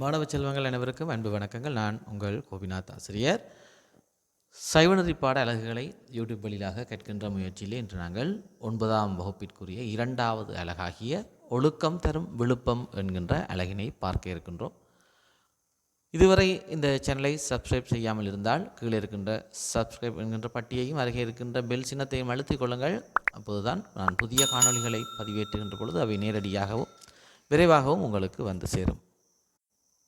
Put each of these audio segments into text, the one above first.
மாணவ செல்வங்கள் அனைவருக்கும் அன்பு வணக்கங்கள். நான் உங்கள் கோபிநாத் ஆசிரியர். சைவநதி பாட அலகுகளை யூடியூப் வழியாக கேட்கின்ற முயற்சியிலே இன்று நாங்கள் ஒன்பதாம் வகுப்பிற்குரிய இரண்டாவது அலகாகிய ஒழுக்கம் தரும் விழுப்பம் என்கின்ற அழகினை பார்க்க இருக்கின்றோம். இதுவரை இந்த சேனலை சப்ஸ்கிரைப் செய்யாமல் இருந்தால் கீழே இருக்கின்ற சப்ஸ்கிரைப் என்கின்ற பட்டியையும் அருகே இருக்கின்ற பெல் சின்னத்தையும் அழுத்திக் கொள்ளுங்கள். அப்போதுதான் நான் புதிய காணொளிகளை பதிவேற்றுகின்ற பொழுது அவை நேரடியாகவும் விரைவாகவும் உங்களுக்கு வந்து சேரும்.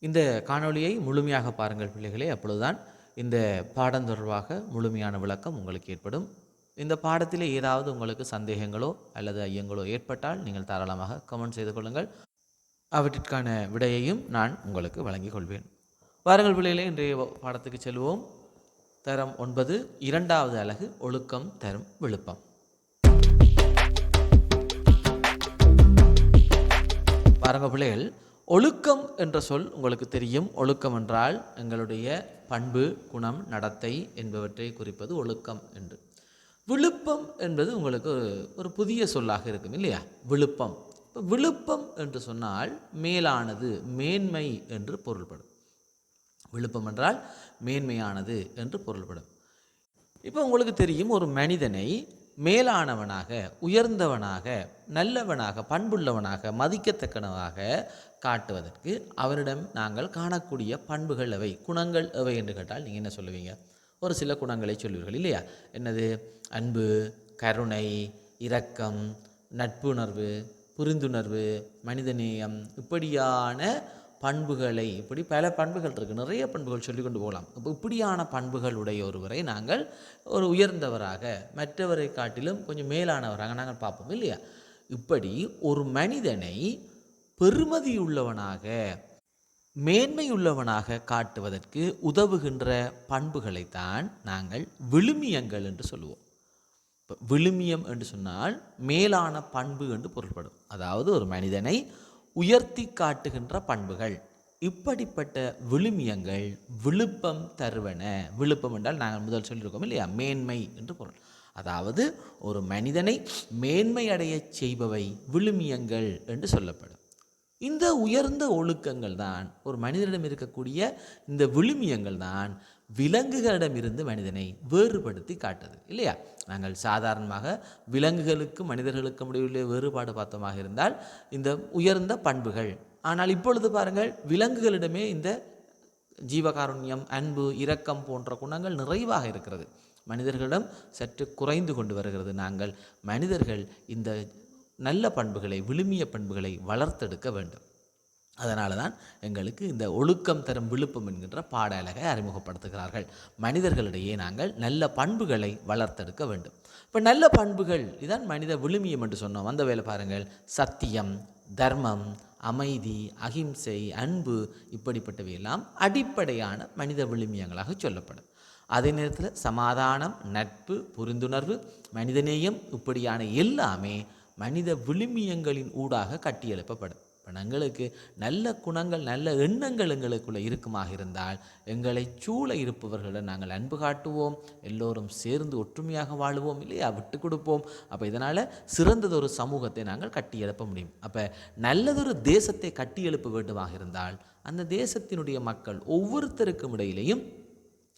இந்த காணொளியை முழுமையாக பாருங்கள் பிள்ளைகளே. அப்பொழுதுதான் இந்த பாடம் தொடர்பாக முழுமையான விளக்கம் உங்களுக்கு ஏற்படும். இந்த பாடத்தில் ஏதாவது உங்களுக்கு சந்தேகங்களோ அல்லது ஐயங்களோ ஏற்பட்டால் நீங்கள் தாராளமாக கமெண்ட் செய்து கொள்ளுங்கள். அவற்றிற்கான விடையையும் நான் உங்களுக்கு வழங்கிக் கொள்வேன். வாருங்கள் பிள்ளைகளே இன்றைய பாடத்துக்கு செல்வோம். தரம் ஒன்பது இரண்டாவது அலகு ஒழுக்கம் தரும் விழுப்பம். பாருங்க பிள்ளைகள் ஒழுக்கம் என்ற சொல் உங்களுக்கு தெரியும். ஒழுக்கம் என்றால் எங்களுடைய பண்பு குணம் நடத்தை என்பவற்றை குறிப்பது ஒழுக்கம் என்று. விழுப்பம் என்பது உங்களுக்கு ஒரு புதிய சொல்லாக இருக்கும் இல்லையா? விழுப்பம். இப்போ விழுப்பம் என்று சொன்னால் மேலானது மேன்மை என்று பொருள்படும். விழுப்பம் என்றால் மேன்மையானது என்று பொருள்படும். இப்போ உங்களுக்கு தெரியும் ஒரு மனிதனை மேலானவனாக உயர்ந்தவனாக நல்லவனாக பண்புள்ளவனாக மதிக்கத்தக்கனவாக காட்டுவதற்கு அவரிடம் நாங்கள் காணக்கூடிய பண்புகள் எவை குணங்கள் எவை என்று கேட்டால் நீங்கள் என்ன சொல்லுவீங்க? ஒரு சில குணங்களை சொல்வீர்கள் இல்லையா? என்னது? அன்பு கருணை இரக்கம் நட்புணர்வு புரிந்துணர்வு மனிதநேயம் இப்படியான பண்புகளை இப்படி பல பண்புகள் இருக்குது நிறைய பண்புகள் சொல்லி கொண்டு போகலாம். இப்போ இப்படியான பண்புகள் உடைய ஒருவரை நாங்கள் ஒரு உயர்ந்தவராக மற்றவரை காட்டிலும் கொஞ்சம் மேலானவராக நாங்கள் பார்ப்போம் இல்லையா? இப்படி ஒரு மனிதனை பெருமதியுள்ளவனாக மேன்மையுள்ளவனாக காட்டுவதற்கு உதவுகின்ற பண்புகளைத்தான் நாங்கள் விழுமியங்கள் என்று சொல்லுவோம். இப்போ விழுமியம் என்று சொன்னால் மேலான பண்பு என்று பொருள்படும். அதாவது ஒரு மனிதனை உயர்த்தி காட்டுகின்ற பண்புகள். இப்படிப்பட்ட விழுமியங்கள் விழுப்பம் தருவன விழுப்பம் என்றால் நாங்கள் முதல் சொல்லியிருக்கோம் இல்லையா? மேன்மை என்று பொருள். அதாவது ஒரு மனிதனை மேன்மை அடையச் செய்பவை விழுமியங்கள் என்று சொல்லப்படும். இந்த உயர்ந்த ஒழுக்கங்கள் தான் ஒரு மனிதனிடம் இருக்கக்கூடிய இந்த விழுமியங்கள் தான் விலங்குகளிடமிருந்து மனிதனை வேறுபடுத்தி காட்டுது இல்லையா? நாங்கள் சாதாரணமாக விலங்குகளுக்கும் மனிதர்களுக்கும் இடையிலே வேறுபாடு பார்த்தோமாக இருந்தால் இந்த உயர்ந்த பண்புகள். ஆனால் இப்பொழுது பாருங்கள் விலங்குகளிடமே இந்த ஜீவகாருண்யம் அன்பு இரக்கம் போன்ற குணங்கள் நிறைவாக இருக்கிறது. மனிதர்களிடம் சற்று குறைந்து கொண்டு வருகிறது. நாங்கள் மனிதர்கள் இந்த நல்ல பண்புகளை விழுமிய பண்புகளை வளர்த்தெடுக்க வேண்டும். அதனால தான் எங்களுக்கு இந்த ஒழுக்கம் தரும் விழுப்பம் என்கின்ற பாடலகை அறிமுகப்படுத்துகிறார்கள். மனிதர்களிடையே நாங்கள் நல்ல பண்புகளை வளர்த்தெடுக்க வேண்டும். இப்போ நல்ல பண்புகள் இதான் மனித விழுமியம் என்று சொன்னோம். அந்த வேலை பாருங்கள். சத்தியம் தர்மம் அமைதி அகிம்சை அன்பு இப்படிப்பட்டவையெல்லாம் அடிப்படையான மனித விழுமியங்களாக சொல்லப்படும். அதே நேரத்தில் சமாதானம் நட்பு புரிந்துணர்வு மனிதநேயம் இப்படியான எல்லாமே மனித விழுமியங்களின் ஊடாக கட்டியெழுப்பப்படும். இப்போ எங்களுக்கு நல்ல குணங்கள் நல்ல எண்ணங்கள் எங்களுக்குள்ள இருக்குமாக இருந்தால் எங்களை சூழ இருப்பவர்களிடம் நாங்கள் அன்பு காட்டுவோம் எல்லோரும் சேர்ந்து ஒற்றுமையாக வாழுவோம் இல்லையா? விட்டு கொடுப்போம். அப்போ இதனால் சிறந்ததொரு சமூகத்தை நாங்கள் கட்டி எழுப்ப முடியும். அப்போ நல்லதொரு தேசத்தை கட்டி எழுப்ப வேண்டுமாக இருந்தால் அந்த தேசத்தினுடைய மக்கள் ஒவ்வொருத்தருக்கும் இடையிலையும்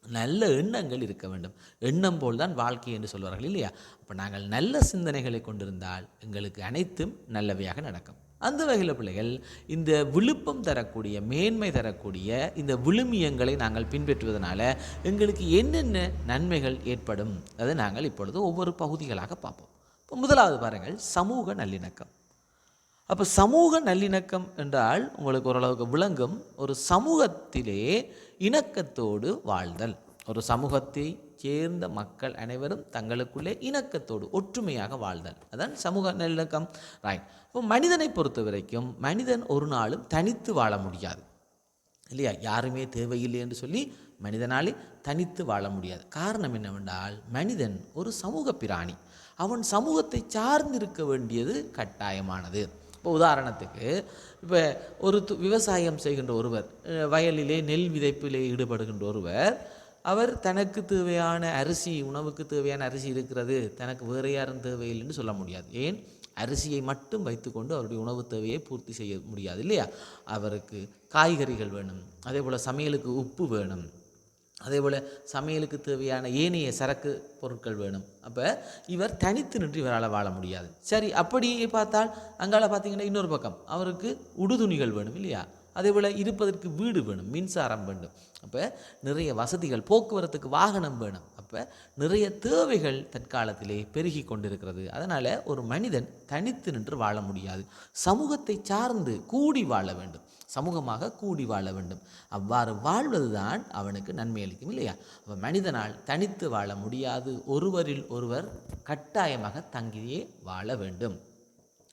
நல்ல எண்ணங்கள் இருக்க வேண்டும். எண்ணம் போல் தான் வாழ்க்கை என்று சொல்வார்கள் இல்லையா? அப்போ நாங்கள் நல்ல சிந்தனைகளை கொண்டிருந்தால் எங்களுக்கு அனைத்தும் நல்லவையாக நடக்கும். அந்த வகையில் பிள்ளைகள் இந்த விழுப்பம் தரக்கூடிய மேன்மை தரக்கூடிய இந்த விழுமியங்களை நாங்கள் பின்பற்றுவதனால எங்களுக்கு என்னென்ன நன்மைகள் ஏற்படும் அதை நாங்கள் இப்பொழுது ஒவ்வொரு பகுதிகளாக பார்ப்போம். இப்போ முதலாவது பாருங்கள் சமூக நல்லிணக்கம். அப்போ சமூக நல்லிணக்கம் என்றால் உங்களுக்கு ஓரளவுக்கு விளங்கும். ஒரு சமூகத்திலே இணக்கத்தோடு வாழ்தல். ஒரு சமூகத்தை சேர்ந்த மக்கள் அனைவரும் தங்களுக்குள்ளே இணக்கத்தோடு ஒற்றுமையாக வாழ்தல். அதான் சமூக நல்லிணக்கம். ரைட் இப்போ மனிதனை பொறுத்த வரைக்கும் மனிதன் ஒரு நாளும் தனித்து வாழ முடியாது. இல்லையா? யாருமே தேவையில்லை என்று சொல்லி மனிதனாலே தனித்து வாழ முடியாது. காரணம் என்னவென்றால் மனிதன் ஒரு சமூக பிராணி. அவன் சமூகத்தை சார்ந்திருக்க வேண்டியது கட்டாயமானது. இப்போ உதாரணத்துக்கு இப்போ ஒரு து- விவசாயம் செய்கின்ற ஒருவர் வயலிலே நெல் விதைப்பிலே ஈடுபடுகின்ற ஒருவர் அவர் தனக்கு தேவையான அரிசி உணவுக்கு தேவையான அரிசி இருக்கிறது தனக்கு வேறு யாரும் தேவையில்லைன்னு சொல்ல முடியாது. ஏன்? அரிசியை மட்டும் வைத்துக்கொண்டு அவருடைய உணவு தேவையை பூர்த்தி செய்ய முடியாது இல்லையா? அவருக்கு காய்கறிகள் வேணும் அதே போல் சமையலுக்கு உப்பு வேணும் அதே போல் சமையலுக்கு தேவையான ஏனைய சரக்கு பொருட்கள் வேணும். அப்போ இவர் தனித்து நின்று இவரால் வாழ முடியாது. சரி அப்படியே பார்த்தால் அங்கால பார்த்தீங்கன்னா இன்னொரு பக்கம். அவருக்கு உடுதுணிகள் வேணும் இல்லையா? அதே போல் இருப்பதற்கு வீடு வேணும் மின்சாரம் வேண்டும். அப்போ நிறைய வசதிகள் போக்குவரத்துக்கு வாகனம் வேணும். அப்போ நிறைய தேவைகள் தற்காலத்திலே பெருகி கொண்டிருக்கிறது. அதனால் ஒரு மனிதன் தனித்து நின்று வாழ முடியாது. சமூகத்தை சார்ந்து கூடி வாழ வேண்டும். சமூகமாக கூடி வாழ வேண்டும். அவ்வாறு வாழ்வதுதான் அவனுக்கு நன்மை அளிக்கும் இல்லையா? அப்போ மனிதனால் தனித்து வாழ முடியாது. ஒருவரில் ஒருவர் கட்டாயமாக தங்கியே வாழ வேண்டும்.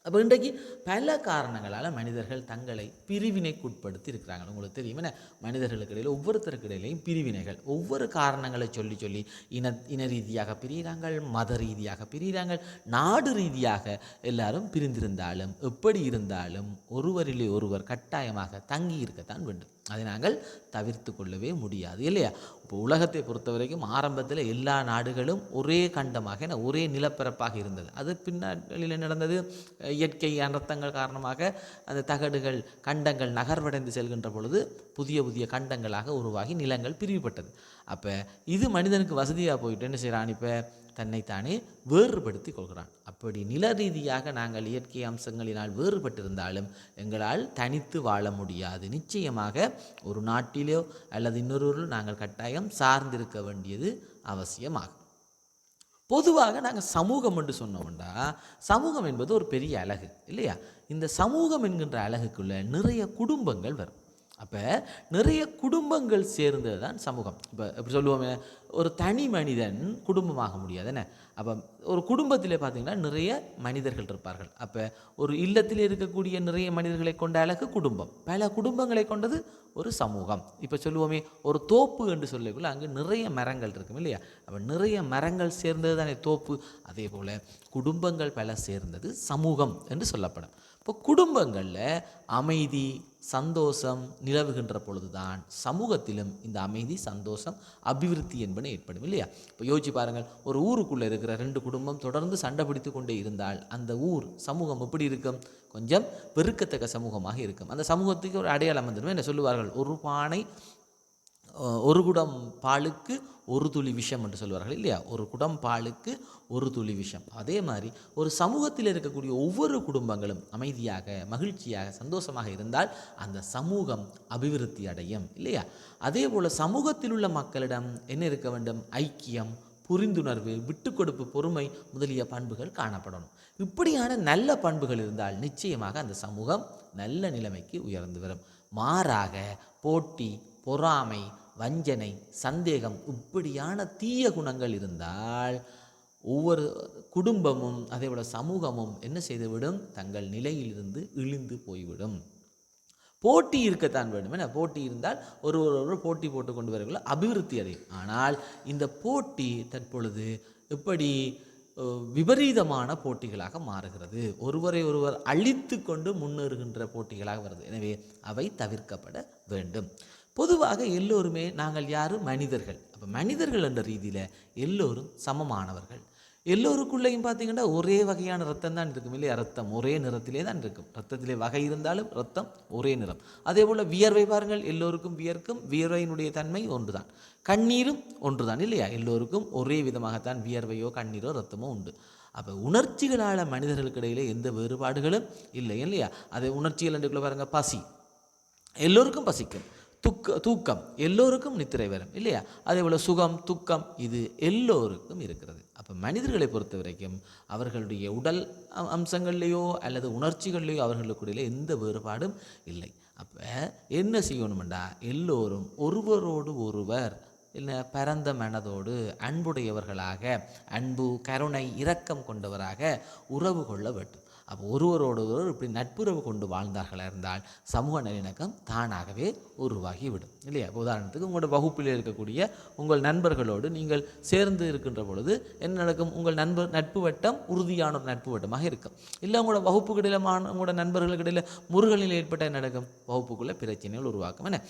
அப்போ இன்றைக்கு பல காரணங்களால் மனிதர்கள் தங்களை பிரிவினைக்குட்படுத்தி இருக்கிறாங்க. உங்களுக்கு தெரியும். என்ன? மனிதர்களுக்கு இடையில் ஒவ்வொருத்தருக்கு இடையிலையும் பிரிவினைகள். ஒவ்வொரு காரணங்களை சொல்லி சொல்லி இன இன ரீதியாக பிரிகிறாங்கள் மத ரீதியாக பிரிகிறாங்கள் நாடு ரீதியாக எல்லாரும் பிரிந்திருந்தாலும் எப்படி இருந்தாலும் ஒருவரிலே ஒருவர் கட்டாயமாக தங்கி இருக்கத்தான் வேண்டும். அதை நாங்கள் தவிர்த்து கொள்ளவே முடியாது இல்லையா? இப்போ உலகத்தை பொறுத்த வரைக்கும் ஆரம்பத்தில் எல்லா நாடுகளும் ஒரே கண்டமாக என்ன ஒரே நிலப்பரப்பாக இருந்தது. அது பின்னாளில் நடந்தது? இயற்கை அனர்த்தங்கள் காரணமாக அந்த தகடுகள் கண்டங்கள் நகர்வடைந்து செல்கின்ற பொழுது புதிய புதிய கண்டங்களாக உருவாகி நிலங்கள் பிரிவுபட்டது. அப்போ இது மனிதனுக்கு வசதியாக போயிட்டு என்ன செய்கிறான் இப்போ தன்னைத்தானே வேறுபடுத்தி கொள்கிறான். அப்படி நில ரீதியாக நாங்கள் இயற்கை அம்சங்களினால் வேறுபட்டிருந்தாலும் எங்களால் தனித்து வாழ முடியாது. நிச்சயமாக ஒரு நாட்டிலோ அல்லது இன்னொரு நாங்கள் கட்டாயம் சார்ந்திருக்க வேண்டியது அவசியமாகும். பொதுவாக நாங்கள் சமூகம் என்று சொன்னோம்டா சமூகம் என்பது ஒரு பெரிய அழகு இல்லையா? இந்த சமூகம் என்கின்ற அழகுக்குள்ள நிறைய குடும்பங்கள் வரும். அப்போ நிறைய குடும்பங்கள் சேர்ந்தது தான் சமூகம். இப்போ எப்படி சொல்லுவோமே ஒரு தனி மனிதன் குடும்பமாக முடியாது என்ன? அப்போ ஒரு குடும்பத்தில் பார்த்தீங்கன்னா நிறைய மனிதர்கள் இருப்பார்கள். அப்போ ஒரு இல்லத்தில் இருக்கக்கூடிய நிறைய மனிதர்களை கொண்ட அழகு குடும்பம். பல குடும்பங்களை கொண்டது ஒரு சமூகம். இப்போ சொல்லுவோமே ஒரு தோப்பு என்று சொல்லக்குள்ள அங்கே நிறைய மரங்கள் இருக்கும் இல்லையா? அப்போ நிறைய மரங்கள் சேர்ந்தது தானே தோப்பு? அதே போல் குடும்பங்கள் பல சேர்ந்தது சமூகம் என்று சொல்லப்படும். இப்போ குடும்பங்களில் அமைதி சந்தோஷம் நிலவுகின்ற பொழுதுதான் சமூகத்திலும் இந்த அமைதி சந்தோஷம் அபிவிருத்தி என்பன ஏற்படும் இல்லையா? இப்போ யோசிச்சு பாருங்கள் ஒரு ஊருக்குள்ளே இருக்கிற ரெண்டு குடும்பம் தொடர்ந்து சண்டை பிடித்து கொண்டே இருந்தால் அந்த ஊர் சமூகம் எப்படி இருக்கும்? கொஞ்சம் பெருக்கத்தக்க சமூகமாக இருக்கும். அந்த சமூகத்துக்கு ஒரு அடையாளம் வந்துடும். என்ன சொல்லுவார்கள்? ஒரு பானை ஒரு குடம் பாலுக்கு ஒரு துளி விஷம் என்று சொல்வார்கள் இல்லையா? ஒரு குடம் பாலுக்கு ஒரு துளி விஷம். அதே மாதிரி ஒரு சமூகத்தில் இருக்கக்கூடிய ஒவ்வொரு குடும்பங்களும் அமைதியாக மகிழ்ச்சியாக சந்தோஷமாக இருந்தால் அந்த சமூகம் அபிவிருத்தி அடையும் இல்லையா? அதே போல் சமூகத்தில் உள்ள மக்களிடம் என்ன இருக்க வேண்டும்? ஐக்கியம் புரிந்துணர்வு விட்டுக்கொடுப்பு பொறுமை முதலிய பண்புகள் காணப்படணும். இப்படியான நல்ல பண்புகள் இருந்தால் நிச்சயமாக அந்த சமூகம் நல்ல நிலைமைக்கு உயர்ந்து வரும். மாறாக போட்டி பொறாமை வஞ்சனை சந்தேகம் இப்படியான தீய குணங்கள் இருந்தால் ஒவ்வொரு குடும்பமும் அதேபோல சமூகமும் என்ன செய்துவிடும்? தங்கள் நிலையிலிருந்து இழிந்து போய்விடும். போட்டி இருக்கத்தான் வேண்டும். என்ன? போட்டி இருந்தால் ஒரு ஒரு போட்டி போட்டு கொண்டு வரக்குள்ள அபிவிருத்தி அடையும் ஆனால் இந்த போட்டி தற்பொழுது எப்படி விபரீதமான போட்டிகளாக மாறுகிறது. ஒருவரை ஒருவர் அழித்து கொண்டு முன்னேறுகின்ற போட்டிகளாக வருது எனவே அவை தவிர்க்கப்பட வேண்டும். பொதுவாக எல்லோருமே நாங்கள் யாரும் மனிதர்கள். அப்போ மனிதர்கள் என்ற ரீதியில் எல்லோரும் சமமானவர்கள். எல்லோருக்குள்ளேயும் பார்த்தீங்கன்னா ஒரே வகையான ரத்தம் தான் இருக்கும் இல்லையா? ரத்தம் ஒரே நிறத்திலே தான் இருக்கும். ரத்தத்திலே வகை இருந்தாலும் ரத்தம் ஒரே நிறம். அதே போல் வியர்வை பாருங்கள். எல்லோருக்கும் வியர்க்கும் வியர்வையினுடைய தன்மை ஒன்றுதான். கண்ணீரும் ஒன்றுதான் இல்லையா? எல்லோருக்கும் ஒரே விதமாகத்தான் வியர்வையோ கண்ணீரோ ரத்தமோ உண்டு. அப்போ உணர்ச்சிகளால் மனிதர்களுக்கு இடையிலே எந்த வேறுபாடுகளும் இல்லை இல்லையா? அது உணர்ச்சிகள் என்றுக்குள்ள பாருங்கள் பசி. எல்லோருக்கும் பசிக்கும். துக்க தூக்கம் எல்லோருக்கும் நித்திரை வரும் இல்லையா? அதே போல் சுகம் துக்கம் இது எல்லோருக்கும் இருக்கிறது. அப்போ மனிதர்களை பொறுத்த வரைக்கும் அவர்களுடைய உடல் அம்சங்கள்லேயோ அல்லது உணர்ச்சிகள்லேயோ அவர்களுக்குள்ள எந்த வேறுபாடும் இல்லை. அப்போ என்ன செய்யணுமெண்டா எல்லோரும் ஒருவரோடு ஒருவர் இல்லை பரந்த மனதோடு அன்புடையவர்களாக அன்பு கருணை இரக்கம் கொண்டவராக உறவு கொள்ள வேண்டும். அப்போ ஒருவரோடு ஒருவர் இப்படி நட்புறவு கொண்டு வாழ்ந்தார்களாக இருந்தால் சமூக நல்லிணக்கம் தானாகவே உருவாகிவிடும் இல்லையா? உதாரணத்துக்கு உங்களோட வகுப்பில் இருக்கக்கூடிய உங்கள் நண்பர்களோடு நீங்கள் சேர்ந்து இருக்கின்ற பொழுது என்ன நடக்கும்? உங்கள் நண்பர் நட்பு வட்டம் உறுதியான ஒரு நட்பு வட்டமாக இருக்கும். இல்லை உங்களோட வகுப்புக்கிடையில் மாண உங்களோட நண்பர்களுக்கிடையில் முருகலில் ஏற்பட்ட என்ன நடக்கும்? வகுப்புக்குள்ளே பிரச்சனைகள் உருவாக்கும் என்ன?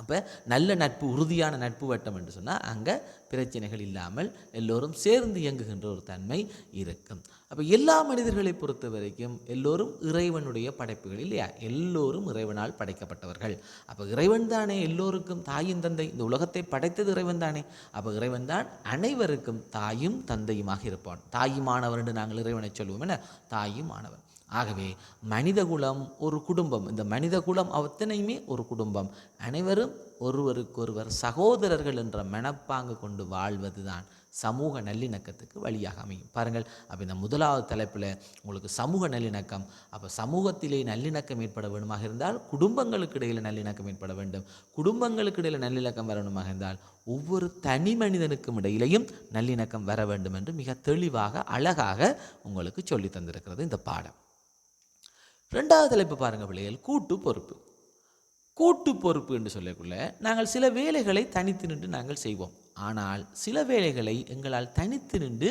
அப்போ நல்ல நட்பு உறுதியான நட்பு வட்டம் என்று சொன்னால் அங்கே பிரச்சனைகள் இல்லாமல் எல்லோரும் சேர்ந்து இயங்குகின்ற ஒரு தன்மை இருக்கும். அப்போ எல்லா மனிதர்களை பொறுத்த வரைக்கும் எல்லோரும் இறைவனுடைய படைப்புகள் இல்லையா எல்லோரும் இறைவனால் படைக்கப்பட்டவர்கள். அப்போ இறைவன் தானே எல்லோருக்கும் தாயும் தந்தை இந்த உலகத்தை படைத்தது இறைவன் தானே. அப்போ இறைவன் தான் அனைவருக்கும் தாயும் தந்தையுமாக இருப்பான். தாயுமானவர் என்று நாங்கள் இறைவனை என தாயும் தாயுமானவர். ஆகவே மனிதகுலம் ஒரு குடும்பம். இந்த மனிதகுலம் அத்தனையுமே ஒரு குடும்பம். அனைவரும் ஒருவருக்கொருவர் சகோதரர்கள் என்ற மனப்பாங்கு கொண்டு வாழ்வதுதான் சமூக நல்லிணக்கத்துக்கு வழியாக அமையும். பாருங்கள் அப்போ இந்த முதலாவது தலைப்பில் உங்களுக்கு சமூக நல்லிணக்கம். அப்போ சமூகத்திலே நல்லிணக்கம் ஏற்பட வேண்டுமாக இருந்தால் குடும்பங்களுக்கு இடையில் நல்லிணக்கம் ஏற்பட வேண்டும். குடும்பங்களுக்கு இடையில் நல்லிணக்கம் வரணுமாக இருந்தால் ஒவ்வொரு தனி மனிதனுக்கும் இடையிலையும் நல்லிணக்கம் வர வேண்டும் என்று மிக தெளிவாக அழகாக உங்களுக்கு சொல்லி தந்திருக்கிறது இந்த பாடம். ரெண்டாவது தலைப்பு பாருங்கள் பிள்ளைகள் கூட்டு பொறுப்பு. கூட்டு பொறுப்பு என்று சொல்லக்குள்ள நாங்கள் சில வேலைகளை தனித்து நின்று நாங்கள் செய்வோம். ஆனால் சில வேலைகளை எங்களால் தனித்து நின்று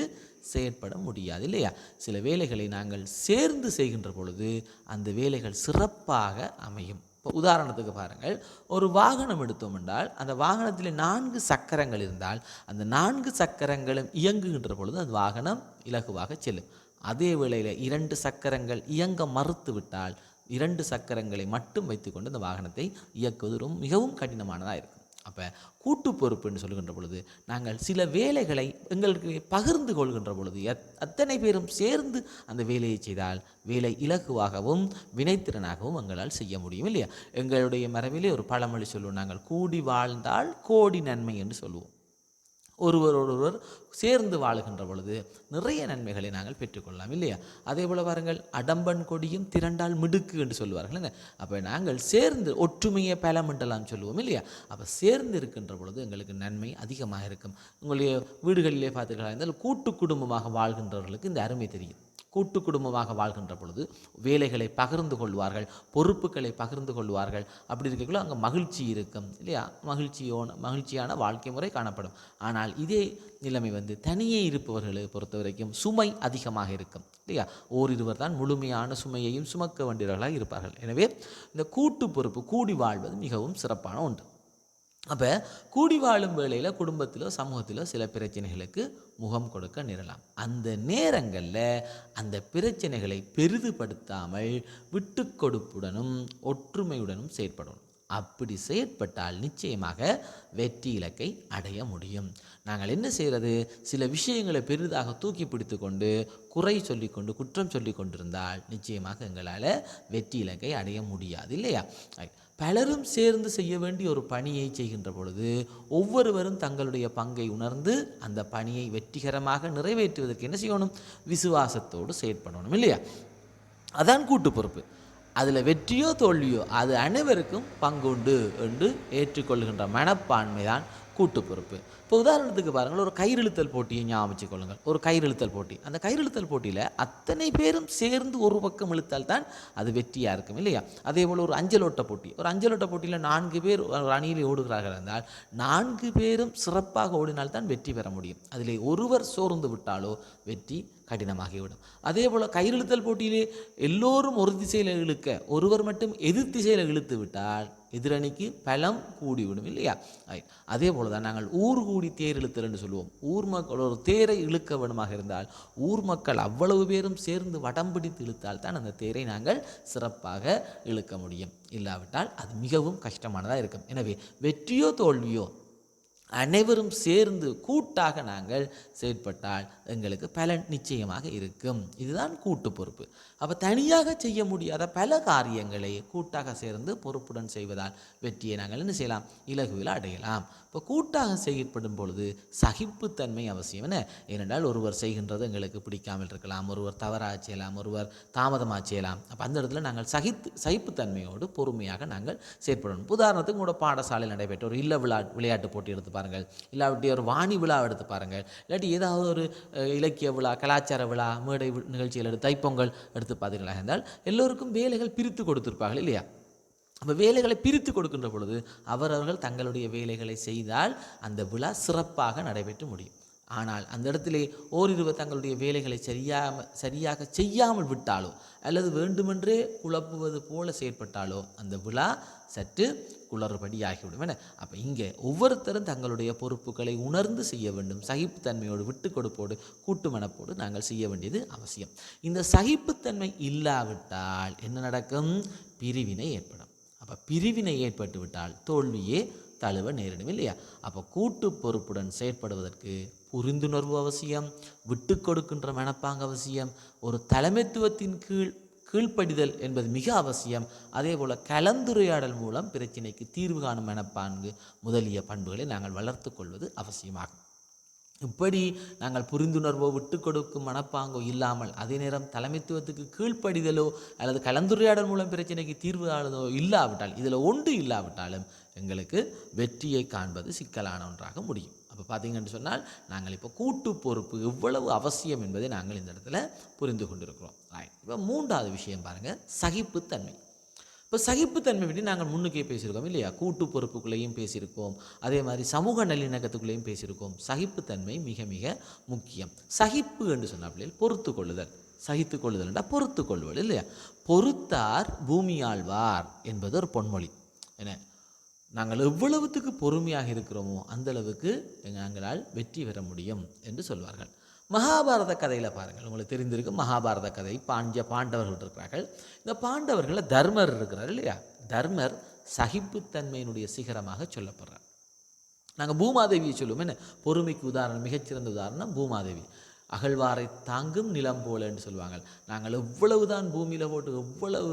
செயற்பட முடியாது இல்லையா? சில வேலைகளை நாங்கள் சேர்ந்து செய்கின்ற பொழுது அந்த வேலைகள் சிறப்பாக அமையும். இப்போ உதாரணத்துக்கு பாருங்கள் ஒரு வாகனம் எடுத்தோம் என்றால் அந்த வாகனத்தில் நான்கு சக்கரங்கள் இருந்தால் அந்த நான்கு சக்கரங்களும் இயங்குகின்ற பொழுது அந்த வாகனம் இலகுவாக செல்லும். அதே வேளையில் இரண்டு சக்கரங்கள் இயங்க மறுத்துவிட்டால் இரண்டு சக்கரங்களை மட்டும் வைத்துக்கொண்டு அந்த வாகனத்தை இயக்குவது ரொம்ப மிகவும் கடினமானதாக இருக்கும். அப்போ கூட்டு பொறுப்புன்னு சொல்லுகின்ற பொழுது நாங்கள் சில வேலைகளை எங்களுக்கு பகிர்ந்து கொள்கின்ற பொழுது எத் அத்தனை பேரும் சேர்ந்து அந்த வேலையை செய்தால் வேலை இலகுவாகவும் வினைத்திறனாகவும் எங்களால் செய்ய முடியும் இல்லையா? எங்களுடைய மரபிலே ஒரு பழமொழி சொல்லுவோம். நாங்கள் கூடி வாழ்ந்தால் கோடி நன்மை என்று சொல்லுவோம். ஒருவரோடொருவர் சேர்ந்து வாழுகின்ற பொழுது நிறைய நன்மைகளை நாங்கள் பெற்றுக்கொள்ளலாம் இல்லையா? அதே போல் பாருங்கள் அடம்பன் கொடியும் திரண்டால் மிடுக்கு என்று சொல்லுவார்கள் என்ன அப்போ நாங்கள் சேர்ந்து ஒற்றுமையை பலம் என்றெல்லாம் சொல்லுவோம் இல்லையா? அப்போ சேர்ந்து இருக்கின்ற பொழுது எங்களுக்கு நன்மை அதிகமாக இருக்கும். உங்களுடைய வீடுகளிலே பார்த்தீர்களா இருந்தால் கூட்டு குடும்பமாக வாழ்கின்றவர்களுக்கு இந்த அருமை தெரியும். கூட்டு குடும்பமாக வாழ்கின்ற பொழுது வேலைகளை பகிர்ந்து கொள்வார்கள் பொறுப்புகளை பகிர்ந்து கொள்வார்கள். அப்படி இருக்கக்குள்ள அங்கே மகிழ்ச்சி இருக்கும் இல்லையா? மகிழ்ச்சியோன மகிழ்ச்சியான வாழ்க்கை முறை காணப்படும். ஆனால் இதே நிலைமை வந்து தனியே இருப்பவர்களை பொறுத்த வரைக்கும் சுமை அதிகமாக இருக்கும் இல்லையா? ஓரிருவர் தான் முழுமையான சுமையையும் சுமக்க வேண்டியவர்களாக இருப்பார்கள். எனவே இந்த கூட்டு பொறுப்பு கூடி வாழ்வது மிகவும் சிறப்பான ஒன்று. அப்போ கூடி வாழும் வேளையில் குடும்பத்திலோ சமூகத்திலோ சில பிரச்சனைகளுக்கு முகம் கொடுக்க நேரலாம். அந்த நேரங்களில் அந்த பிரச்சனைகளை பெரிதுபடுத்தாமல் விட்டு கொடுப்புடனும் ஒற்றுமையுடனும் செயற்படணும். அப்படி செயற்பட்டால் நிச்சயமாக வெற்றி இலக்கை அடைய முடியும். நாங்கள் என்ன செய்கிறது சில விஷயங்களை பெரிதாக தூக்கி பிடித்து கொண்டு குறை சொல்லிக்கொண்டு குற்றம் சொல்லி கொண்டிருந்தால் நிச்சயமாக எங்களால் வெற்றி இலக்கை அடைய முடியாது இல்லையா? பலரும் சேர்ந்து செய்ய வேண்டிய ஒரு பணியை செய்கின்ற பொழுது ஒவ்வொருவரும் தங்களுடைய பங்கை உணர்ந்து அந்த பணியை வெற்றிகரமாக நிறைவேற்றுவதற்கு என்ன செய்யணும்? விசுவாசத்தோடு செயற்படணும் இல்லையா? அதான் கூட்டு பொறுப்பு. அதில் வெற்றியோ தோல்வியோ அது அனைவருக்கும் பங்குண்டு என்று ஏற்றுக்கொள்கின்ற மனப்பான்மை தான் கூட்டு பொறுப்பு இப்போ உதாரணத்துக்கு பாருங்கள் ஒரு கயிறிழுத்தல் போட்டியை ஞாபகம் கொள்ளுங்கள். ஒரு கயிறிழுத்தல் போட்டி. அந்த கயிறிழுத்தல் போட்டியில் அத்தனை பேரும் சேர்ந்து ஒரு பக்கம் இழுத்தால் தான் அது வெற்றியாக இருக்கும் இல்லையா? அதே போல் ஒரு அஞ்சலோட்ட போட்டி. ஒரு அஞ்சலோட்ட போட்டியில் நான்கு பேர் ஒரு அணியில் ஓடுகிறார்கள் என்றால் நான்கு பேரும் சிறப்பாக ஓடினால் தான் வெற்றி பெற முடியும். அதில் ஒருவர் சோர்ந்து விட்டாலோ வெற்றி கடினமாகிவிடும். அதே போல் கயிறுழுத்தல் போட்டியிலே எல்லோரும் ஒரு திசையில் இழுக்க ஒருவர் மட்டும் எதிர் திசையில் இழுத்து விட்டால் எதிரணிக்கு பலம் கூடிவிடும் இல்லையா? ஐ- அதே போல தான் நாங்கள் ஊர் கூடி தேர் இழுத்தல் என்று சொல்லுவோம். ஊர் மக்கள் ஒரு தேரை இழுக்க வேணுமாக இருந்தால் ஊர் மக்கள் அவ்வளவு பேரும் சேர்ந்து வடம் பிடித்து இழுத்தால் தான் அந்த தேரை நாங்கள் சிறப்பாக இழுக்க முடியும். இல்லாவிட்டால் அது மிகவும் கஷ்டமானதாக இருக்கும். எனவே வெற்றியோ தோல்வியோ அனைவரும் சேர்ந்து கூட்டாக நாங்கள் செயற்பட்டால் எங்களுக்கு பலன் நிச்சயமாக இருக்கும். இதுதான் கூட்டு பொறுப்பு. அப்போ தனியாக செய்ய முடியாத பல காரியங்களை கூட்டாக சேர்ந்து பொறுப்புடன் செய்வதால் வெற்றியை நாங்கள் என்ன செய்யலாம்? இலகுவில் அடையலாம். இப்போ கூட்டாக செயற்படும் பொழுது சகிப்புத்தன்மை அவசியம் என்ன? ஏனென்றால் ஒருவர் செய்கின்றது எங்களுக்கு பிடிக்காமல் இருக்கலாம். ஒருவர் தவறாக செய்யலாம். ஒருவர் தாமதமாக செய்யலாம். அப்போ அந்த இடத்துல நாங்கள் சகித்து சகிப்புத்தன்மையோடு பொறுமையாக நாங்கள் செயற்படணும். உதாரணத்துக்கு கூட பாடசாலையில் நடைபெற்ற ஒரு இல்ல விழா விளையாட்டு போட்டி எடுத்து பாருங்கள். இல்லாவிட்டி ஒரு வாணி விழா எடுத்து பாருங்கள். இல்லாட்டி ஏதாவது ஒரு இலக்கிய விழா கலாச்சார விழா மேடை நிகழ்ச்சிகள் எடுத்து தைப்பொங்கல் எடுத்து பார்த்தீர்களாக இருந்தால் எல்லோருக்கும் வேலைகள் பிரித்து கொடுத்துருப்பார்கள் இல்லையா? அப்போ வேலைகளை பிரித்து கொடுக்கின்ற பொழுது அவரவர்கள் தங்களுடைய வேலைகளை செய்தால் அந்த விழா சிறப்பாக நடைபெற்று முடியும். ஆனால் அந்த இடத்திலே ஓரிருவர் தங்களுடைய வேலைகளை சரியாக சரியாக செய்யாமல் விட்டாலோ அல்லது வேண்டுமென்றே குழப்புவது போல செயற்பட்டாலோ அந்த விழா சற்று குளறுபடி ஆகிவிடும். என அப்போ இங்கே ஒவ்வொருத்தரும் தங்களுடைய பொறுப்புகளை உணர்ந்து செய்ய வேண்டும். சகிப்புத்தன்மையோடு விட்டு கொடுப்போடு கூட்டு மனப்போடு நாங்கள் செய்ய வேண்டியது அவசியம். இந்த சகிப்புத்தன்மை இல்லாவிட்டால் என்ன நடக்கும்? பிரிவினை ஏற்படும். அப்போ பிரிவினை ஏற்பட்டு விட்டால் தோல்வியே தழுவ நேரிடும் இல்லையா? அப்போ கூட்டு பொறுப்புடன் செயற்படுவதற்கு புரிந்துணர்வு அவசியம் விட்டு கொடுக்கின்ற மனப்பாங்க அவசியம் ஒரு தலைமைத்துவத்தின் கீழ் கீழ்ப்படிதல் என்பது மிக அவசியம். அதே போல் கலந்துரையாடல் மூலம் பிரச்சினைக்கு தீர்வு காணும் மனப்பான்கு முதலிய பண்புகளை நாங்கள் வளர்த்து கொள்வது அவசியமாகும். இப்படி நாங்கள் புரிந்துணர்வோ விட்டு கொடுக்கும் மனப்பாங்கோ இல்லாமல் அதே நேரம் தலைமைத்துவத்துக்கு கீழ்ப்படிதலோ அல்லது கலந்துரையாடல் மூலம் பிரச்சனைக்கு தீர்வு காணுதோ இல்லாவிட்டால் இதில் ஒன்று இல்லாவிட்டாலும் எங்களுக்கு வெற்றியை காண்பது சிக்கலான ஒன்றாக முடியும். அப்போ பார்த்தீங்கன்னு சொன்னால் நாங்கள் இப்போ கூட்டு பொறுப்பு எவ்வளவு அவசியம் என்பதை நாங்கள் இந்த இடத்துல புரிந்து கொண்டிருக்கிறோம். ரைட் இப்போ மூன்றாவது விஷயம் பாருங்கள் சகிப்புத்தன்மை. இப்போ சகிப்புத்தன்மை பற்றி நாங்கள் முன்னுக்கே பேசியிருக்கோம் இல்லையா? கூட்டு பொறுப்புக்குள்ளேயும் பேசியிருக்கோம். அதே மாதிரி சமூக நல்லிணக்கத்துக்குள்ளேயும் பேசியிருக்கோம். சகிப்புத்தன்மை மிக மிக முக்கியம். சகிப்பு என்று சொன்னால் பொறுத்து கொள்ளுதல் சகித்து கொள்ளுதல் என்றால் பொறுத்து கொள்வது இல்லையா? பொறுத்தார் பூமியாழ்வார் என்பது ஒரு பொன்மொழி. என்ன? நாங்கள் எவ்வளவுத்துக்கு பொறுமையாக இருக்கிறோமோ அந்த அளவுக்கு எங்களால் வெற்றி பெற முடியும் என்று சொல்வார்கள். மகாபாரத கதையில் பாருங்கள். உங்களுக்கு தெரிந்திருக்கும் மகாபாரத கதை. பாண்டிய பாண்டவர்கள் இருக்கிறார்கள். இந்த பாண்டவர்களில் தர்மர் இருக்கிறார் இல்லையா? தர்மர் சகிப்புத்தன்மையினுடைய சிகரமாக சொல்லப்படுறார். நாங்கள் பூமாதேவியை சொல்லுவோம். என்ன? பொறுமைக்கு உதாரணம் மிகச்சிறந்த உதாரணம் பூமாதேவி. அகழ்வாரை தாங்கும் நிலம் போல என்று சொல்லுவாங்க. நாங்கள் எவ்வளவுதான் பூமியில் போட்டு எவ்வளவு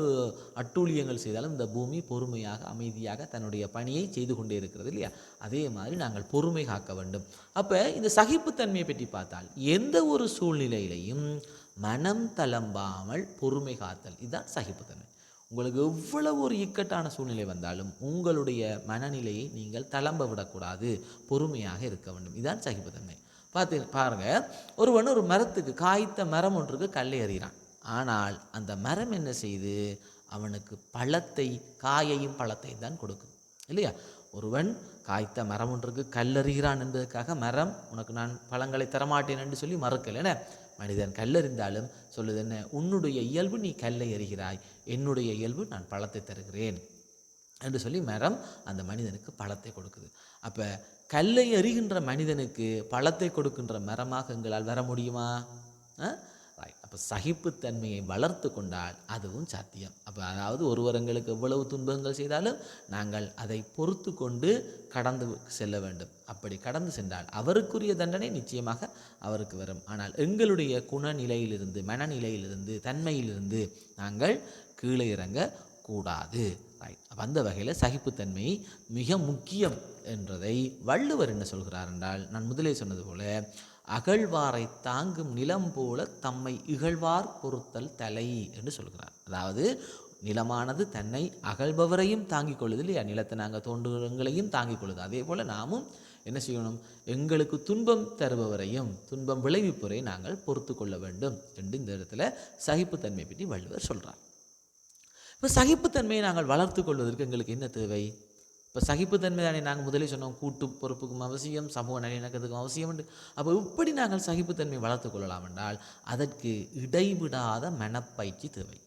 அட்டூழியங்கள் செய்தாலும் இந்த பூமி பொறுமையாக அமைதியாக தன்னுடைய பணியை செய்து கொண்டே இருக்கிறது இல்லையா? அதே மாதிரி நாங்கள் பொறுமை காக்க வேண்டும். அப்போ இந்த சகிப்புத்தன்மையை பற்றி பார்த்தால் எந்த ஒரு சூழ்நிலையிலையும் மனம் தளம்பாமல் பொறுமை காத்தல் இதுதான் சகிப்புத்தன்மை. உங்களுக்கு எவ்வளவு ஒரு இக்கட்டான சூழ்நிலை வந்தாலும் உங்களுடைய மனநிலையை நீங்கள் தளம்ப விடக்கூடாது. பொறுமையாக இருக்க வேண்டும். இதுதான் சகிப்புத்தன்மை. பார்த்து பாருங்க. ஒருவன் ஒரு மரத்துக்கு காய்த்த மரம் ஒன்றுக்கு கல்லை எறிகிறான் ஆனால் அந்த மரம் என்ன செய்து? அவனுக்கு பழத்தை காயையும் பழத்தையும் தான் கொடுக்கும். இல்லையா? ஒருவன் காய்த்த மரம் ஒன்றுக்கு கல்லறிகிறான் என்பதற்காக மரம் உனக்கு நான் பழங்களை தரமாட்டேன் என்று சொல்லி மறுக்கல என்ன? மனிதன் கல்லறிந்தாலும் சொல்லுது என்ன? உன்னுடைய இயல்பு நீ கல்லை எறிகிறாய். என்னுடைய இயல்பு நான் பழத்தை தருகிறேன் என்று சொல்லி மரம் அந்த மனிதனுக்கு பழத்தை கொடுக்குது. அப்போ கல்லை எறிகின்ற மனிதனுக்கு பழத்தை கொடுக்கின்ற மரமாக எங்களால் வர முடியுமா? அப்போ சகிப்புத்தன்மையை வளர்த்து கொண்டால் அதுவும் சாத்தியம். அப்போ அதாவது ஒருவரங்களுக்கு எவ்வளவு துன்பங்கள் செய்தாலும் நாங்கள் அதை பொறுத்து கொண்டு கடந்து செல்ல வேண்டும். அப்படி கடந்து சென்றால் அவருக்குரிய தண்டனை நிச்சயமாக அவருக்கு வரும். ஆனால் எங்களுடைய குணநிலையிலிருந்து மனநிலையிலிருந்து தன்மையிலிருந்து நாங்கள் கீழே இறங்க கூடாது. ரைட் அப்போ அந்த வகையில் சகிப்புத்தன்மை மிக முக்கியம் என்றதை வள்ளுவர் என்ன சொல்கிறார் என்றால் நான் முதலே சொன்னது போல அகழ்வாரை தாங்கும் நிலம் போல தம்மை இகழ்வார் பொறுத்தல் தலை என்று சொல்கிறார். அதாவது நிலமானது தன்னை அகழ்பவரையும் தாங்கிக் கொள்ளுது இல்லையா? நிலத்தை நாங்கள் தோண்டுகிறவங்களையும் தாங்கிக் கொள்ளுது. அதே போல் நாமும் என்ன செய்யணும்? எங்களுக்கு துன்பம் தருபவரையும் துன்பம் விளைவிப்பவரை நாங்கள் பொறுத்து கொள்ள வேண்டும் என்று இந்த இடத்துல சகிப்புத்தன்மை பற்றி வள்ளுவர் சொல்கிறார் இப்போ சகிப்புத்தன்மையை நாங்கள் வளர்த்து கொள்வதற்கு எங்களுக்கு என்ன தேவை? இப்போ சகிப்புத்தன்மை தானே நாங்கள் முதலே சொன்னோம் கூட்டு பொறுப்புக்கும் அவசியம் சமூக நல்லிணக்கத்துக்கும் அவசியம் உண்டு அப்போ இப்படி நாங்கள் சகிப்புத்தன்மையை வளர்த்து கொள்ளலாம் என்றால் அதற்கு இடைவிடாத மனப்பயிற்சி தேவை.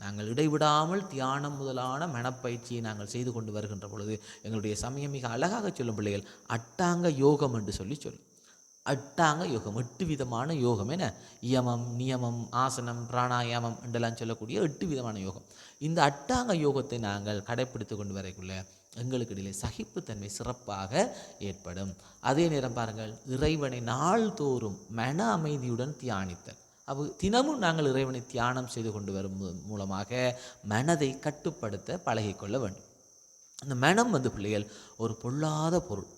நாங்கள் இடைவிடாமல் தியானம் முதலான மனப்பயிற்சியை நாங்கள் செய்து கொண்டு வருகின்ற பொழுது எங்களுடைய சமயம் மிக அழகாக சொல்லும் பிள்ளைகள் அட்டாங்க யோகம் என்று சொல்லி. சொல்லும் அட்டாங்க யோகம் எட்டு விதமான யோகம் என்ன இயமம் நியமம் ஆசனம் பிராணாயாமம் என்றெல்லாம் சொல்லக்கூடிய எட்டு விதமான யோகம். இந்த அட்டாங்க யோகத்தை நாங்கள் கடைப்பிடித்து கொண்டு வரைக்குள்ள எங்களுக்கு இடையிலே சகிப்புத்தன்மை சிறப்பாக ஏற்படும். அதே நேரம் பாருங்கள் இறைவனை நாள்தோறும் மன அமைதியுடன் தியானித்தல். அப்போ தினமும் நாங்கள் இறைவனை தியானம் செய்து கொண்டு வரும் மூலமாக மனதை கட்டுப்படுத்த பழகிக்கொள்ள வேண்டும். அந்த மனம் வந்து பிள்ளைகள் ஒரு பொல்லாத பொருள்.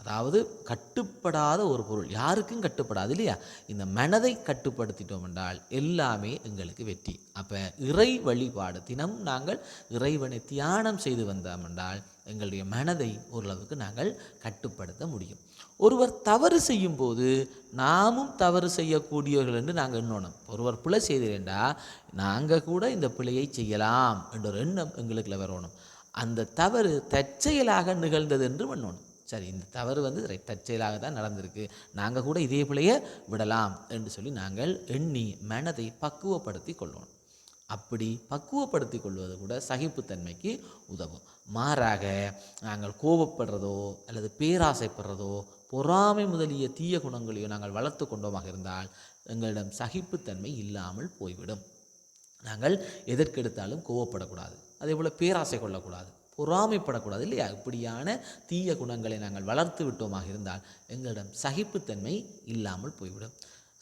அதாவது கட்டுப்படாத ஒரு பொருள். யாருக்கும் கட்டுப்படாது இல்லையா? இந்த மனதை கட்டுப்படுத்திட்டோம் என்றால் எல்லாமே எங்களுக்கு வெற்றி. அப்போ இறை வழிபாடு தினம் நாங்கள் இறைவனை தியானம் செய்து வந்தோம் என்றால் எங்களுடைய மனதை ஓரளவுக்கு நாங்கள் கட்டுப்படுத்த முடியும். ஒருவர் தவறு செய்யும் போது நாமும் தவறு செய்யக்கூடியவர்கள் என்று நாங்கள் எண்ணணும். ஒருவர் பிழை செய்திருந்தா நாங்கள் கூட இந்த பிழையை செய்யலாம் என்ற ஒரு எண்ணம் எங்களுக்குள்ள வரணும். அந்த தவறு தற்செயலாக நிகழ்ந்தது என்று எண்ணணும். சரி இந்த தவறு வந்து தற்செயலாக தான் நடந்திருக்கு. நாங்கள் கூட இதே பிள்ளைய விடலாம் என்று சொல்லி நாங்கள் எண்ணி மனதை பக்குவப்படுத்தி கொள்ளணும் அப்படி பக்குவப்படுத்தி கொள்வது கூட சகிப்புத்தன்மைக்கு உதவும். மாறாக நாங்கள் கோபப்படுறதோ அல்லது பேராசைப்படுறதோ பொறாமை முதலிய தீய குணங்களையோ நாங்கள் வளர்த்து கொண்டோமாக இருந்தால் எங்களிடம் சகிப்புத்தன்மை இல்லாமல் போய்விடும். நாங்கள் எதற்கெடுத்தாலும் கோவப்படக்கூடாது அதே போல் பேராசை கொள்ளக்கூடாது. பொறாமைப்படக்கூடாது இல்லையா? இப்படியான தீய குணங்களை நாங்கள் வளர்த்து விட்டோமாக இருந்தால் எங்களிடம் சகிப்புத்தன்மை இல்லாமல் போய்விடும்.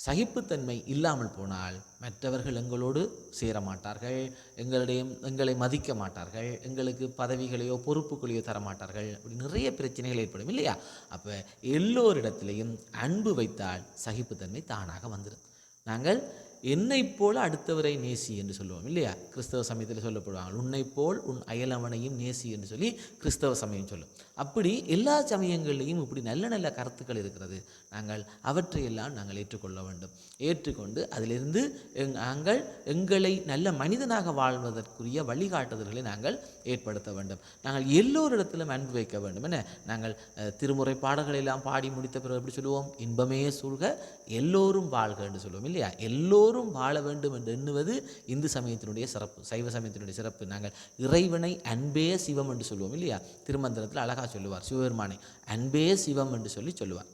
சகிப்புத்தன்மை இல்லாமல் போனால் மற்றவர்கள் எங்களோடு சேர மாட்டார்கள் எங்களுடைய எங்களை மதிக்க மாட்டார்கள் எங்களுக்கு பதவிகளையோ பொறுப்புகளையோ தர மாட்டார்கள் அப்படி நிறைய பிரச்சனைகள் ஏற்படும் இல்லையா? அப்போ எல்லோரிடத்திலையும் அன்பு வைத்தால் சகிப்புத்தன்மை தானாக வந்துடும் நாங்கள் என்னைப் போல அடுத்தவரை நேசி என்று சொல்லுவோம் இல்லையா? கிறிஸ்தவ சமயத்தில் சொல்லப்படுவாங்க. உன்னை போல் உன் அயலவனையும் நேசி என்று சொல்லி கிறிஸ்தவ சமயம் சொல்லும். அப்படி எல்லா சமயங்கள்லேயும் இப்படி நல்ல நல்ல கருத்துக்கள் இருக்கிறது. நாங்கள் அவற்றையெல்லாம் நாங்கள் ஏற்றுக்கொள்ள வேண்டும். ஏற்றுக்கொண்டு அதிலிருந்து எங் நாங்கள் எங்களை நல்ல மனிதனாக வாழ்வதற்குரிய வழிகாட்டுதல்களை நாங்கள் ஏற்படுத்த வேண்டும். நாங்கள் எல்லோரிடத்திலும் அன்பு வைக்க வேண்டும். என்ன? நாங்கள் திருமுறை பாடல்களை எல்லாம் பாடி முடித்த பிறகு எப்படி சொல்லுவோம்? இன்பமே சூழ்க எல்லோரும் வாழ்க என்று சொல்லுவோம் இல்லையா? எல்லோரும் வாழ வேண்டும் என்று எண்ணுவது இந்து சமயத்தினுடைய சிறப்பு சைவ சமயத்தினுடைய சிறப்பு. நாங்கள் இறைவனை அன்பே சிவம் என்று சொல்லுவோம் இல்லையா? திருமந்திரத்தில் அழகாக சொல்லுவார் சிவபெருமானை அன்பே சிவம் என்று சொல்லி சொல்லுவார்.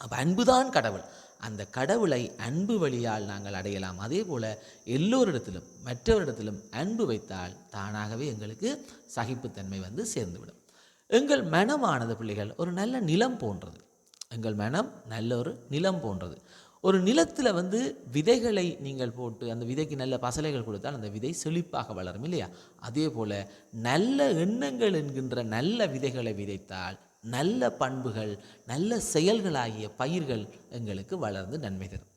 அப்போ அன்புதான் கடவுள். அந்த கடவுளை அன்பு வழியால் நாங்கள் அடையலாம். அதே போல் எல்லோரிடத்திலும் மற்றவரிடத்திலும் அன்பு வைத்தால் தானாகவே எங்களுக்கு சகிப்புத்தன்மை வந்து சேர்ந்துவிடும். எங்கள் மனமானது பிள்ளைகள் ஒரு நல்ல நிலம் போன்றது. எங்கள் மனம் நல்ல ஒரு நிலம் போன்றது. ஒரு நிலத்தில் வந்து விதைகளை நீங்கள் போட்டு அந்த விதைக்கு நல்ல பசலைகள் கொடுத்தால் அந்த விதை செழிப்பாக வளரும் இல்லையா? அதே போல் நல்ல எண்ணங்கள் என்கின்ற நல்ல விதைகளை விதைத்தால் நல்ல பண்புகள் நல்ல செயல்களாகிய பயிர்கள் எங்களுக்கு வளர்ந்து நன்மை தரும்.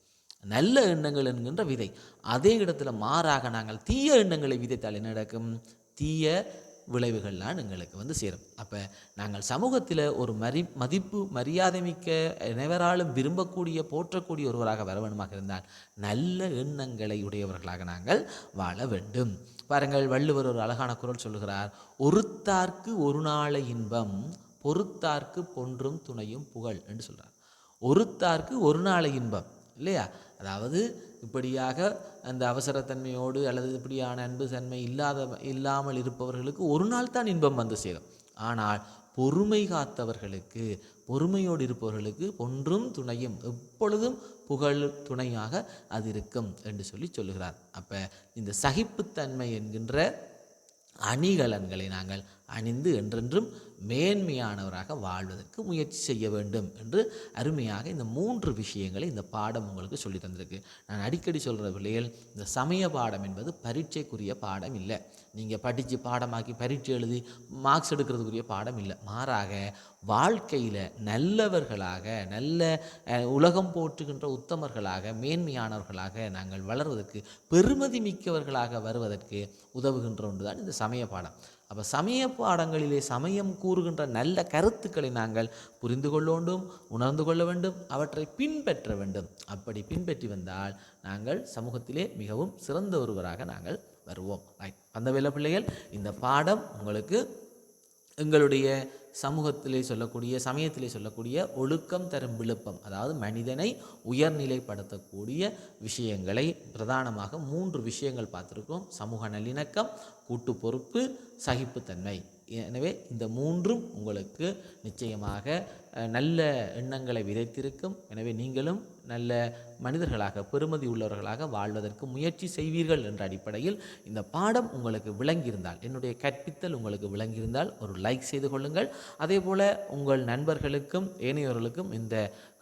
நல்ல எண்ணங்கள் என்கின்ற விதை. அதே இடத்துல மாறாக நாங்கள் தீய எண்ணங்களை விதைத்தால் என்ன நடக்கும்? தீய விளைவுகள்லாம் எங்களுக்கு வந்து சேரும். அப்போ நாங்கள் சமூகத்தில் ஒரு மரி மதிப்பு மரியாதை மிக்க அனைவராலும் விரும்பக்கூடிய போற்றக்கூடிய ஒருவராக வர வேண்டுமாக இருந்தால் நல்ல எண்ணங்களை உடையவர்களாக நாங்கள் வாழ வேண்டும். பாருங்கள் வள்ளுவர் ஒரு அழகான குரல் சொல்லுகிறார் ஒருத்தார்க்கு ஒரு நாள இன்பம் பொறுத்தார்க்கு பொன்றும் துணையும் புகழ் என்று சொல்கிறார் ஒருத்தார்க்கு ஒரு நாள இன்பம் இல்லையா? அதாவது இப்படியாக அந்த அவசரத்தன்மையோடு அல்லது இப்படியான அன்பு தன்மை இல்லாத இல்லாமல் இருப்பவர்களுக்கு ஒரு நாள் தான் இன்பம் வந்து சேரும். ஆனால் பொறுமை காத்தவர்களுக்கு பொறுமையோடு இருப்பவர்களுக்கு ஒன்றும் துணையும் எப்பொழுதும் புகழ் துணையாக அது இருக்கும் என்று சொல்லி சொல்லுகிறார். அப்போ இந்த சகிப்புத்தன்மை என்கின்ற அணிகலன்களை நாங்கள் அணிந்து என்றென்றும் மேன்மையானவராக வாழ்வதற்கு முயற்சி செய்ய வேண்டும் என்று அருமையாக இந்த மூன்று விஷயங்களை இந்த பாடம் உங்களுக்கு சொல்லி தந்திருக்கு. நான் அடிக்கடி சொல்கிற பிள்ளைகள் இந்த சமய பாடம் என்பது பரீட்சைக்குரிய பாடம் இல்லை. நீங்கள் படித்து பாடமாக்கி பரீட்சை எழுதி மார்க்ஸ் எடுக்கிறதுக்குரிய பாடம் இல்லை. மாறாக வாழ்க்கையில் நல்லவர்களாக நல்ல உலகம் போற்றுகின்ற உத்தமர்களாக மேன்மையானவர்களாக நாங்கள் வளர்வதற்கு பெருமதி மிக்கவர்களாக வருவதற்கு உதவுகின்ற ஒன்றுதான் இந்த சமய பாடம். அப்போ சமய பாடங்களிலே சமயம் கூறுகின்ற நல்ல கருத்துக்களை நாங்கள் புரிந்து கொள்ள வேண்டும் உணர்ந்து கொள்ள வேண்டும் அவற்றை பின்பற்ற வேண்டும். அப்படி பின்பற்றி வந்தால் நாங்கள் சமூகத்திலே மிகவும் சிறந்த ஒருவராக நாங்கள் வருவோம். ரைட் அந்த வேலை பிள்ளைகள் இந்த பாடம் உங்களுக்கு எங்களுடைய சமூகத்திலே சொல்லக்கூடிய சமயத்திலே சொல்லக்கூடிய ஒழுக்கம் தரும் விழுப்பம் அதாவது மனிதனை உயர்நிலைப்படுத்தக்கூடிய விஷயங்களை பிரதானமாக மூன்று விஷயங்கள் பார்த்துருக்கோம். சமூக நல்லிணக்கம் கூட்டு பொறுப்பு சகிப்புத்தன்மை. எனவே இந்த மூன்றும் உங்களுக்கு நிச்சயமாக நல்ல எண்ணங்களை விதைத்திருக்கும். எனவே நீங்களும் நல்ல மனிதர்களாக பெருமதி உள்ளவர்களாக வாழ்வதற்கு முயற்சி செய்வீர்கள் என்ற அடிப்படையில் இந்த பாடம் உங்களுக்கு விளங்கியிருந்தால் என்னுடைய கற்பித்தல் உங்களுக்கு விளங்கியிருந்தால் ஒரு லைக் செய்து கொள்ளுங்கள். அதே போல் உங்கள் நண்பர்களுக்கும் ஏனையோர்களுக்கும் இந்த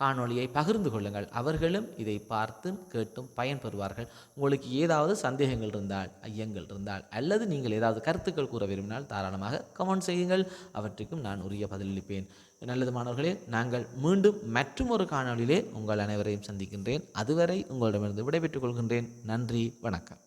காணொளியை பகிர்ந்து கொள்ளுங்கள். அவர்களும் இதை பார்த்தும் கேட்டும் பயன்பெறுவார்கள் உங்களுக்கு ஏதாவது சந்தேகங்கள் இருந்தால் ஐயங்கள் இருந்தால் அல்லது நீங்கள் ஏதாவது கருத்துக்கள் கூற விரும்பினால் தாராளமாக கமெண்ட் செய்யுங்கள். அவற்றுக்கும் நான் உரிய பதிலளிப்பேன். நல்லது மாணவர்களே நாங்கள் மீண்டும் மற்றும் ஒரு காணொளியிலே உங்கள் அனைவரையும் சந்திக்கின்றேன். அதுவரை உங்களிடமிருந்து விடைபெற்றுக் கொள்கின்றேன். நன்றி வணக்கம்.